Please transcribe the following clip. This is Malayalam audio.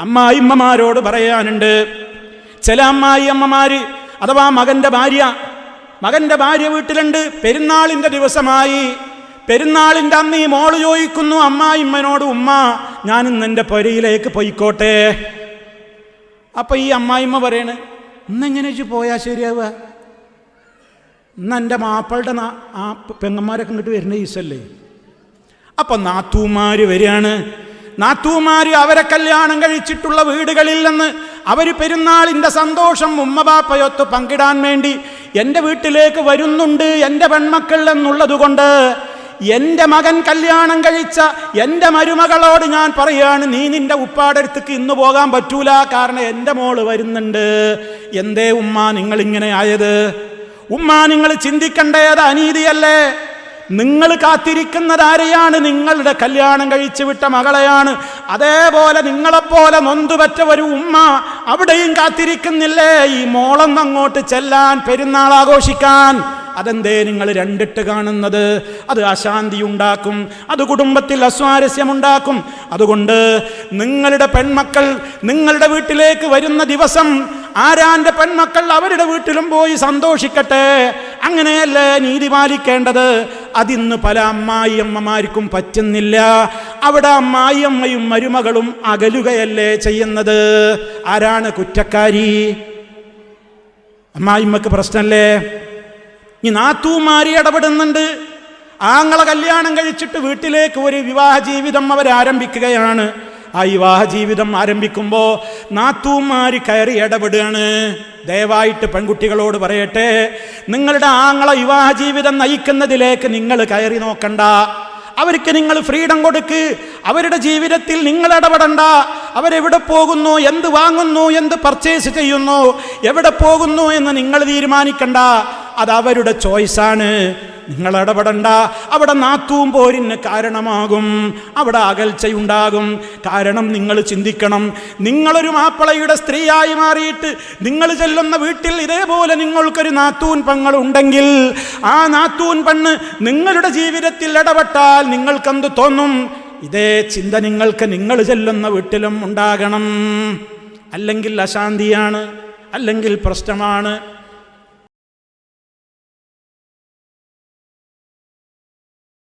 അമ്മായിമ്മമാരോട് പറയാനുണ്ട്. ചില അമ്മായി അമ്മമാര് അഥവാ മകന്റെ ഭാര്യ മകന്റെ ഭാര്യ വീട്ടിലുണ്ട്. പെരുന്നാളിന്റെ ദിവസമായി. പെരുന്നാളിന്റെ അന്ന് ഈ മോൾ ചോദിക്കുന്നു അമ്മായിമ്മനോട് ഉമ്മ ഞാൻ ഇന്ന് പൊരയിലേക്ക് പൊയ്ക്കോട്ടെ. അപ്പൊ ഈ അമ്മായിമ്മ പറയണ് ഇന്നെങ്ങനെ വെച്ച് പോയാൽ ശരിയാവുക? ഇന്ന് എന്റെ മാപ്പളുടെ ആ പെങ്ങന്മാരൊക്കെ ഇങ്ങോട്ട് വരുന്ന ഈസല്ലേ അപ്പൊ നാത്തൂമാര് വരികയാണ് നാത്തൂമാര് അവരെ കല്യാണം കഴിച്ചിട്ടുള്ള വീടുകളിൽ നിന്ന് അവർ പെരുന്നാളിന്റെ സന്തോഷം ഉമ്മബാപ്പയൊത്ത് പങ്കിടാൻ വേണ്ടി എന്റെ വീട്ടിലേക്ക് വരുന്നുണ്ട് എന്റെ പെൺമക്കൾ എന്നുള്ളതുകൊണ്ട് എന്റെ മകൻ കല്യാണം കഴിച്ച എന്റെ മരുമകളോട് ഞാൻ പറയാണ് നീ നിന്റെ ഉപ്പാടടുത്തേക്ക് ഇന്ന് പോകാൻ പറ്റൂല കാരണം എന്റെ മോൾ വരുന്നുണ്ട്. എന്തേ ഉമ്മ നിങ്ങൾ ഇങ്ങനെ ആയത്? ഉമ്മ നിങ്ങൾ ചിന്തിക്കേണ്ടത് അനീതിയല്ലേ? നിങ്ങൾ കാത്തിരിക്കുന്നത് ആരെയാണ്? നിങ്ങളുടെ കല്യാണം കഴിച്ചു വിട്ട മകളെയാണ്. അതേപോലെ നിങ്ങളെപ്പോലെ നൊന്തുപറ്റ ഒരു ഉമ്മ അവിടെയും കാത്തിരിക്കുന്നില്ലേ? ഈ മോളൊന്ന് അങ്ങോട്ട് ചെല്ലാൻ പെരുന്നാൾ ആഘോഷിക്കാൻ. അതെന്തേ നിങ്ങൾ രണ്ടിട്ട് കാണുന്നത്? അത് അശാന്തി ഉണ്ടാക്കും അത് കുടുംബത്തിൽ അസ്വാരസ്യമുണ്ടാക്കും. അതുകൊണ്ട് നിങ്ങളുടെ പെൺമക്കൾ നിങ്ങളുടെ വീട്ടിലേക്ക് വരുന്ന ദിവസം ആരാന്റെ പെൺമക്കൾ അവരുടെ വീട്ടിലും പോയി സന്തോഷിക്കട്ടെ? അങ്ങനെയല്ലേ നീതി പാലിക്കേണ്ടത് അതിന്ന് പല അമ്മായി അമ്മമാർക്കും പറ്റുന്നില്ല. അവിടെ അമ്മായി അമ്മയും മരുമകളും അകലുകയല്ലേ ചെയ്യുന്നത്? ആരാണ് കുറ്റക്കാരി? അമ്മായിമ്മക്ക് പ്രശ്നമല്ലേ ഈ നാത്തൂമാരി ഇടപെടുന്നുണ്ട്. ആങ്ങളെ കല്യാണം കഴിച്ചിട്ട് വീട്ടിലേക്ക് ഒരു വിവാഹ ജീവിതം അവർ ആരംഭിക്കുകയാണ് ആ വിവാഹ ജീവിതം ആരംഭിക്കുമ്പോൾ നാത്തൂമാര് കയറി ഇടപെടുകയാണ്. ദയവായിട്ട് പെൺകുട്ടികളോട് പറയട്ടെ നിങ്ങളുടെ ആങ്ങളെ വിവാഹ ജീവിതം നയിക്കുന്നതിലേക്ക് നിങ്ങൾ കയറി നോക്കണ്ട. അവർക്ക് നിങ്ങൾ ഫ്രീഡം കൊടുക്ക്. അവരുടെ ജീവിതത്തിൽ നിങ്ങൾ ഇടപെടണ്ട. അവരെവിടെ പോകുന്നു എന്ത് വാങ്ങുന്നു എന്ത് പർച്ചേസ് ചെയ്യുന്നു എവിടെ പോകുന്നു എന്ന് നിങ്ങൾ തീരുമാനിക്കണ്ട. അത് അവരുടെ ചോയ്സാണ് നിങ്ങൾ ഇടപെടണ്ട. അവിടെ നാത്തൂം പോരിന് കാരണമാകും. അവിടെ അകൽച്ചയുണ്ടാകും. കാരണം നിങ്ങൾ ചിന്തിക്കണം. നിങ്ങളൊരു മാപ്പിളയുടെ സ്ത്രീയായി മാറിയിട്ട് നിങ്ങൾ ചെല്ലുന്ന വീട്ടിൽ ഇതേപോലെ നിങ്ങൾക്കൊരു നാത്തൂൻ പങ്ങൾ ഉണ്ടെങ്കിൽ ആ നാത്തൂൻ പെണ്ണ് നിങ്ങളുടെ ജീവിതത്തിൽ ഇടപെട്ടാൽ നിങ്ങൾക്കെന്ത് തോന്നും? ഇതേ ചിന്ത നിങ്ങൾക്ക് നിങ്ങൾ ചെല്ലുന്ന വീട്ടിലും ഉണ്ടാകണം. അല്ലെങ്കിൽ അശാന്തിയാണ് അല്ലെങ്കിൽ പ്രശ്നമാണ്.